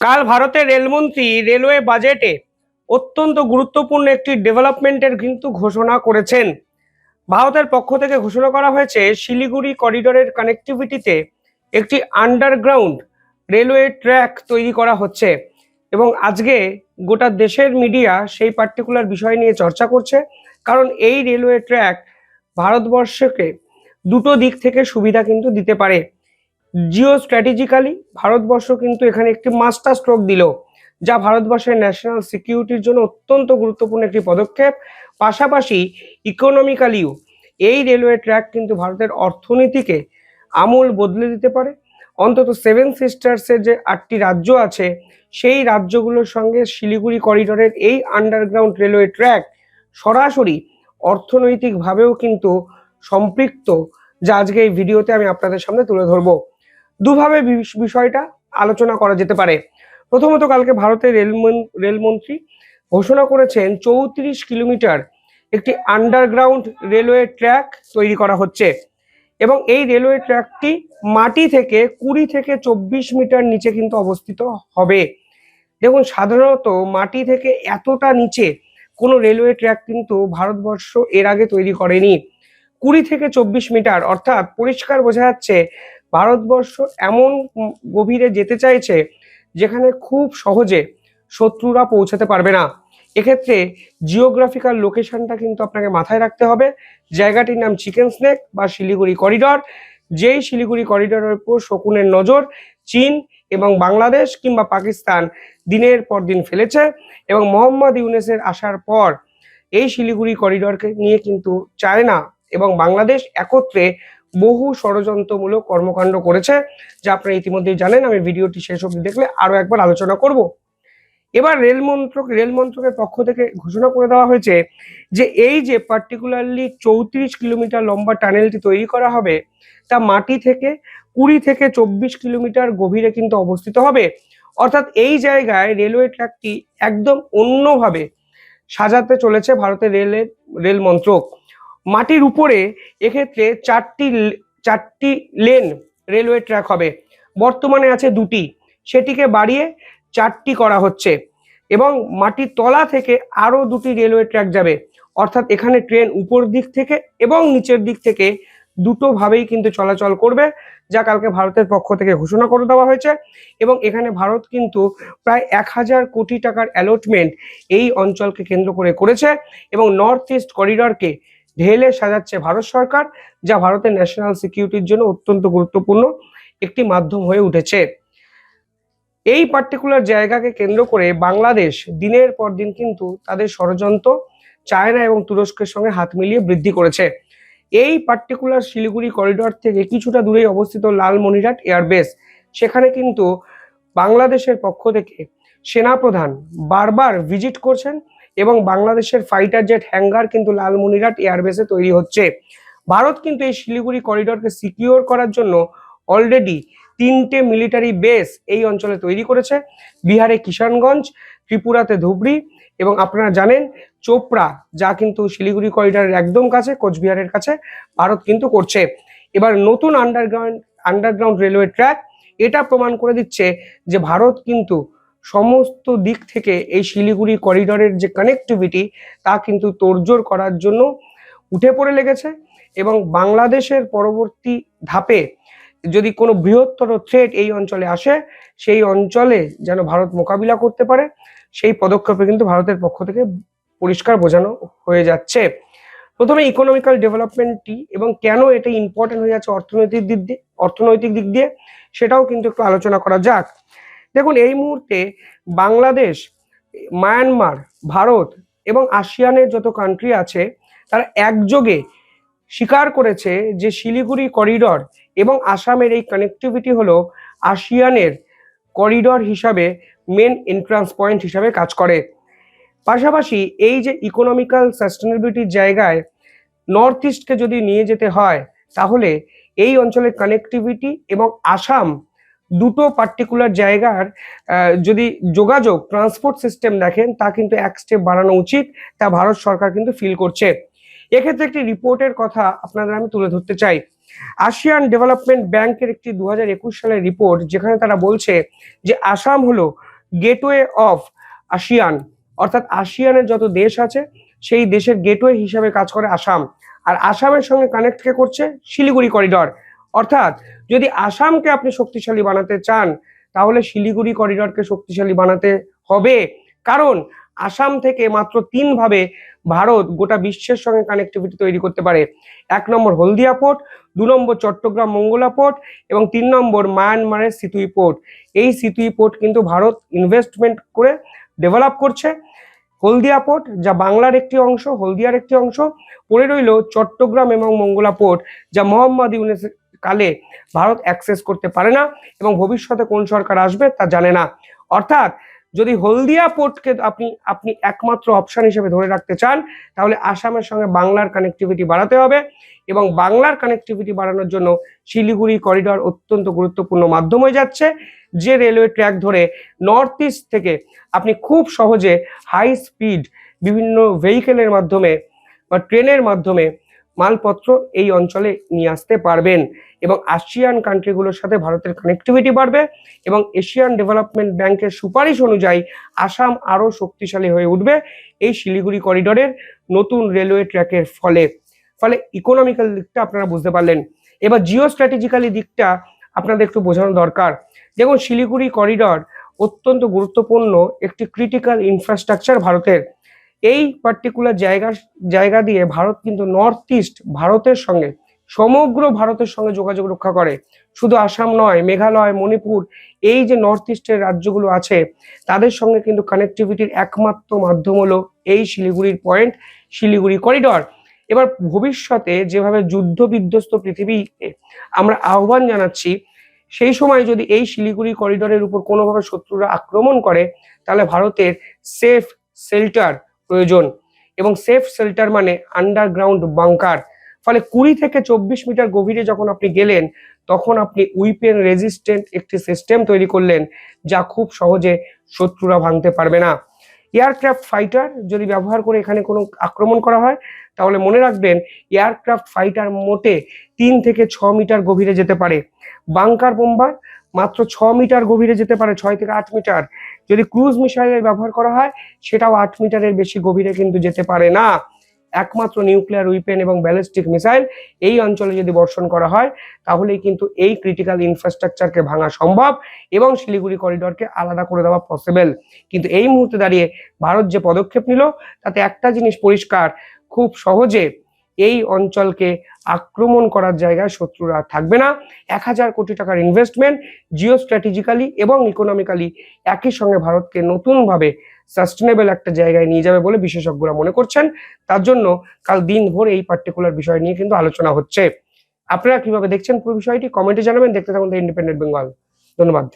কাল ভারতের রেলমন্ত্রী রেলওয়ে বাজেটে অত্যন্ত গুরুত্বপূর্ণ একটি ডেভেলপমেন্টের কিন্তু ঘোষণা করেছেন। ভারতের পক্ষ থেকে ঘোষণা করা হয়েছে, শিলিগুড়ি করিডোরের কানেক্টিভিটিতে একটি আন্ডারগ্রাউন্ড রেলওয়ে ট্র্যাক তৈরি করা হচ্ছে এবং আজকে গোটা দেশের মিডিয়া সেই পার্টিকুলার বিষয় নিয়ে চর্চা করছে। কারণ এই রেলওয়ে ট্র্যাক ভারতবর্ষকে দুটো দিক থেকে সুবিধা কিন্তু দিতে পারে। জিও স্ট্র্যাটেজিক্যালি ভারতবর্ষ কিন্তু এখানে একটি মাস্টার স্ট্রোক দিল, যা ভারতবর্ষের ন্যাশনাল সিকিউরিটির জন্য অত্যন্ত গুরুত্বপূর্ণ একটি পদক্ষেপ। পাশাপাশি ইকোনমিক্যালিও এই রেলওয়ে ট্র্যাক কিন্তু ভারতের অর্থনীতিকে আমূল বদলে দিতে পারে। অন্তত সেভেন সিস্টার্সের যে আটটি রাজ্য আছে, সেই রাজ্যগুলোর সঙ্গে শিলিগুড়ি করিডোরের এই আন্ডারগ্রাউন্ড রেলওয়ে ট্র্যাক সরাসরি অর্থনৈতিকভাবেও কিন্তু সম্পৃক্ত, যা আজকে এই ভিডিওতে আমি আপনাদের সামনে তুলে ধরবো। দুভাবে বিষয়টা আলোচনা করা যেতে পারে। প্রথমত কালকে ভারতের রেলমন- রেলমন্ত্রী ঘোষণা করেছেন চৌত্রিশ কিলোমিটার একটি আন্ডারগ্রাউন্ড রেলওয়ে ট্র্যাক তৈরি করা হচ্ছে এবং এই রেলওয়ে ট্র্যাকটি মাটি থেকে কুড়ি থেকে চব্বিশ মিটার নিচে কিন্তু অবস্থিত হবে। দেখুন, সাধারণত মাটি থেকে এতটা নিচে কোনো রেলওয়ে ট্র্যাক কিন্তু ভারতবর্ষ এর আগে তৈরি করেনি। কুড়ি থেকে চব্বিশ মিটার অর্থাৎ পরিষ্কার বোঝা যাচ্ছে ভারতবর্ষ এমন গভীরে যেতে চাইছে যেখানে খুব সহজে শত্রুরা পৌঁছাতে পারবে না। এক্ষেত্রে জিওগ্রাফিক্যাল লোকেশনটা কিন্তু আপনাকে মাথায় রাখতে হবে। জায়গাটির নাম চিকেন স্নেক বা শিলিগুড়ি করিডর যেই শিলিগুড়ি করিডরের উপর শকুনের নজর চীন এবং বাংলাদেশ কিংবা পাকিস্তান দিনের পর দিন ফেলেছে এবং মোহাম্মদ ইউনেসের আসার পর এই শিলিগুড়ি করিডরকে নিয়ে কিন্তু চায়না এবং বাংলাদেশ একত্রে বহু ষড়যন্ত্রমূলক কর্মকাণ্ড করেছে, যা আপনারা ইতিমধ্যেই জানেন। আমি ভিডিওটি শেষ অবধি দেখলে আরও একবার আলোচনা করব। এবার রেল মন্ত্রক, রেল মন্ত্রকের পক্ষ থেকে ঘোষণা করে দেওয়া হয়েছে যে, এই যে পার্টিকুলারলি চৌত্রিশ কিলোমিটার লম্বা টানেলটি তৈরি করা হবে, তা মাটি থেকে কুড়ি থেকে চব্বিশ কিলোমিটার গভীরে কিন্তু অবস্থিত হবে। অর্থাৎ এই জায়গায় রেলওয়ে ট্র্যাকটি একদম অন্যভাবে সাজাতে চলেছে ভারতের রেলের, রেল মন্ত্রক। মাটির উপরে এক্ষেত্রে চারটি চারটি লেন রেলওয়ে ট্র্যাক হবে। বর্তমানে আছে দুটি। সেটিকে বাড়িয়ে চারটি করা হচ্ছে এবং মাটির তলা থেকে আরও দুটি রেলওয়ে ট্র্যাক যাবে। অর্থাৎ এখানে ট্রেন উপর দিক থেকে এবং নিচের দিক থেকে দুটো ভাবেই কিন্তু চলাচল করবে, যা কালকে ভারতের পক্ষ থেকে ঘোষণা করে দেওয়া হয়েছে এবং এখানে ভারত কিন্তু প্রায় এক হাজার কোটি টাকার অ্যালটমেন্ট এই অঞ্চলকে কেন্দ্র করে করেছে এবং নর্থ ইস্ট করিডরকে ঢেলে সাজাচ্ছে ভারত সরকার, যা ভারতের ন্যাশনাল সিকিউরিটির জন্য অত্যন্ত গুরুত্বপূর্ণ একটি মাধ্যম হয়ে উঠেছে। এই পার্টিকুলার জায়গাকে কেন্দ্র করে বাংলাদেশ দিনের পর দিন কিন্তু তাদের ষড়যন্ত্র চায়না এবং তুরস্কের সঙ্গে হাত মিলিয়ে বৃদ্ধি করেছে। এই পার্টিকুলার শিলিগুড়ি করিডর থেকে কিছুটা দূরেই অবস্থিত লালমনিরহাট এয়ারবেস সেখানে কিন্তু বাংলাদেশের পক্ষ থেকে সেনাপ্রধান বারবার ভিজিট করছেন এবং বাংলাদেশের ফাইটার জেট হ্যাঙ্গার কিন্তু লালমনিরহাট এয়ারবেসে তৈরি হচ্ছে। ভারত কিন্তু এই শিলিগুড়ি করিডরকে সিকিউর করার জন্য অলরেডি তিনটে মিলিটারি বেস এই অঞ্চলে তৈরি করেছে। বিহারে কিষানগঞ্জ, ত্রিপুরাতে ধুবড়ি এবং আপনারা জানেন চোপড়া, যা কিন্তু শিলিগুড়ি করিডরের একদম কাছে, কোচবিহারের কাছে ভারত কিন্তু করছে। এবার নতুন আন্ডারগ্রাউন্ড আন্ডারগ্রাউন্ড রেলওয়ে ট্র্যাক এটা প্রমাণ করে দিচ্ছে যে ভারত কিন্তু সমস্ত দিক থেকে এই শিলিগুড়ি করিডরের যে কানেক্টিভিটি তা কিন্তু তোড়জোড় করার জন্য উঠে পড়ে লেগেছে এবং বাংলাদেশের পরবর্তী ধাপে যদি কোনো বৃহত্তর থ্রেট এই অঞ্চলে আসে, সেই অঞ্চলে যেন ভারত মোকাবিলা করতে পারে, সেই পদক্ষেপে কিন্তু ভারতের পক্ষ থেকে পরিষ্কার বোঝানো হয়ে যাচ্ছে। প্রথমে ইকোনমিক্যাল ডেভেলপমেন্টটি এবং কেন এটা ইম্পর্টেন্ট হয়ে যাচ্ছে অর্থনৈতিক দিক দিয়ে, অর্থনৈতিক দিক দিয়ে, সেটাও কিন্তু একটু আলোচনা করা যাক। দেখুন, এই মুহূর্তে বাংলাদেশ, মায়ানমার, ভারত এবং আসিয়ানের যত কান্ট্রি আছে, তারা একযোগে স্বীকার করেছে যে শিলিগুড়ি করিডর এবং আসামের এই কানেক্টিভিটি হলো আসিয়ানের করিডর হিসাবে মেন এন্ট্রান্স পয়েন্ট হিসাবে কাজ করে। পাশাপাশি এই যে ইকোনমিক্যাল সাস্টেনেবিলিটির জায়গায় নর্থ ইস্টকে যদি নিয়ে যেতে হয়, তাহলে এই অঞ্চলের কানেক্টিভিটি এবং আসাম দুটো পার্টিকুলার জায়গার যদি যোগাযোগ ট্রান্সপোর্ট সিস্টেম দেখেন, তা কিন্তু এক স্টেপ বাড়ানো উচিত, তা ভারত সরকার কিন্তু ফিল করছে। এক্ষেত্রে একটি রিপোর্টের কথা আপনাদের আমি তুলে ধরতে চাই। আসিয়ান ডেভেলপমেন্ট ব্যাংকের একটি দু হাজার একুশ সালের রিপোর্ট যেখানে তারা বলছে যে আসাম হলো গেটওয়ে অফ আসিয়ান অর্থাৎ আসিয়ানের যত দেশ আছে, সেই দেশের গেটওয়ে হিসাবে কাজ করে আসাম। আর আসামের সঙ্গে কানেক্ট কে করছে? শিলিগুড়ি করিডর অর্থাৎ যদি আসামকে আপনি শক্তিশালী বানাতে চান, তাহলে শিলিগুড়ি করিডরকে শক্তিশালী বানাতে হবে। কারণ আসাম থেকে মাত্র তিন ভাবে ভারত গোটা বিশ্বের সঙ্গে কানেক্টিভিটি তৈরি করতে পারে। এক নম্বর হলদিয়া পোর্ট দু নম্বর চট্টগ্রাম মঙ্গলা পোর্ট এবং তিন নম্বর মায়ানমারের সিতুই পোর্ট এই সিতুই পোর্ট কিন্তু ভারত ইনভেস্টমেন্ট করে ডেভেলপ করছে। হলদিয়া পোর্ট যা বাংলার একটি অংশ, হলদিয়ার একটি অংশ। পড়ে রইল চট্টগ্রাম এবং মঙ্গলা পোর্ট যা মোহাম্মদ ইউনেসের কালে ভারত অ্যাক্সেস করতে পারে না এবং ভবিষ্যতে কোন সরকার আসবে তা জানে না। অর্থাৎ যদি হলদিয়া পোর্টকে আপনি আপনি একমাত্র অপশন হিসেবে ধরে রাখতে চান, তাহলে আসামের সঙ্গে বাংলার কানেক্টিভিটি বাড়াতে হবে এবং বাংলার কানেক্টিভিটি বাড়ানোর জন্য শিলিগুড়ি করিডর অত্যন্ত গুরুত্বপূর্ণ মাধ্যম হয়ে যাচ্ছে, যে রেলওয়ে ট্র্যাক ধরে নর্থ ইস্ট থেকে আপনি খুব সহজে হাই স্পিড বিভিন্ন ভেহিকেলের মাধ্যমে বা ট্রেনের মাধ্যমে মালপত্র এই অঞ্চলে নিয়ে আসতে পারবেন। এবং আসিয়ান কান্ট্রিগুলোর সাথে ভারতের কানেক্টিভিটি বাড়বে এবং এশিয়ান ডেভেলপমেন্ট ব্যাংকের সুপারিশ অনুযায়ী আসাম আরও শক্তিশালী হয়ে উঠবে এই শিলিগুড়ি করিডোরের নতুন রেলওয়ে ট্র্যাকের ফলে। ফলে ইকোনমিক্যাল দিকটা আপনারা বুঝতে পারলেন। এবার জিও স্ট্র্যাটেজিক্যালি দিকটা আপনাদের একটু বোঝানো দরকার। দেখুন শিলিগুড়ি করিডর অত্যন্ত গুরুত্বপূর্ণ একটি ক্রিটিক্যাল ইনফ্রাস্ট্রাকচার ভারতের। এই পার্টিকুলার জায়গা জায়গা দিয়ে ভারত কিন্তু নর্থ ইস্ট ভারতের সঙ্গে, সমগ্র ভারতের সঙ্গে যোগাযোগ রক্ষা করে। শুধু আসাম নয়, মেঘালয়, মণিপুর, এই যে নর্থ ইস্টের রাজ্যগুলো আছে, তাদের সঙ্গে কিন্তু কানেক্টিভিটির একমাত্র মাধ্যম হলো এই শিলিগুড়ির পয়েন্ট শিলিগুড়ি করিডর এবার ভবিষ্যতে যেভাবে যুদ্ধ বিধ্বস্ত পৃথিবীতে আমরা আহ্বান জানাচ্ছি, সেই সময় যদি এই শিলিগুড়ি করিডরের উপর কোনোভাবে শত্রুরা আক্রমণ করে, তাহলে ভারতের সেফ শেল্টার প্রয়োজন এবং সেফ শেল্টার মানে আন্ডারগ্রাউন্ড বাংকার ফলে কুড়ি থেকে চব্বিশ মিটার গভীরে যখন আপনি গেলেন, তখন আপনি উইপেন রেজিস্ট্যান্ট একটি সিস্টেম তৈরি করলেন, যা খুব সহজে শত্রুরা ভাঙতে পারবে না। এয়ারক্রাফট ফাইটার যদি ব্যবহার করে এখানে কোনো আক্রমণ করা হয়, তাহলে মনে রাখবেন এয়ারক্রাফট ফাইটার মোটে তিন থেকে ছ মিটার গভীরে যেতে পারে। বাংকার বোম্বার মাত্র ছ মিটার গভীরে যেতে পারে, ছয় থেকে আট মিটার। যদি ক্রুজ মিসাইলের ব্যবহার করা হয়, সেটাও আট মিটারের বেশি গভীরে কিন্তু যেতে পারে না। একমাত্র নিউক্লিয়ার উইপেন এবং ব্যালিস্টিক মিসাইল এই অঞ্চলে যদি বর্ষণ করা হয়, তাহলেই কিন্তু এই ক্রিটিক্যাল ইনফ্রাস্ট্রাকচারকে ভাঙা সম্ভব এবং শিলিগুড়ি করিডরকে আলাদা করে দেওয়া পসিবল কিন্তু এই মুহূর্তে দাঁড়িয়ে ভারত যে পদক্ষেপ নিল, তাতে একটা জিনিস পরিষ্কার, খুব সহজে এই অঞ্চলকে আক্রমণ করার জায়গায় শত্রুরা আর থাকবে না। এক হাজার কোটি টাকার ইনভেস্টমেন্ট জিও স্ট্র্যাটেজিক্যালি এবং ইকোনমিক্যালি একই সঙ্গে ভারতকে নতুনভাবে সাস্টেনেবল একটা জায়গায় নিয়ে যাবে বলে বিশেষজ্ঞরা মনে করছেন। তার জন্য কাল দিন দিনভর এই পার্টিকুলার বিষয় নিয়ে কিন্তু আলোচনা হচ্ছে। আপনারা কীভাবে দেখছেন পুরো বিষয়টি কমেন্টে জানাবেন। দেখতে থাকুন দ্য ইন্ডিপেন্ডেন্ট বেঙ্গল ধন্যবাদ।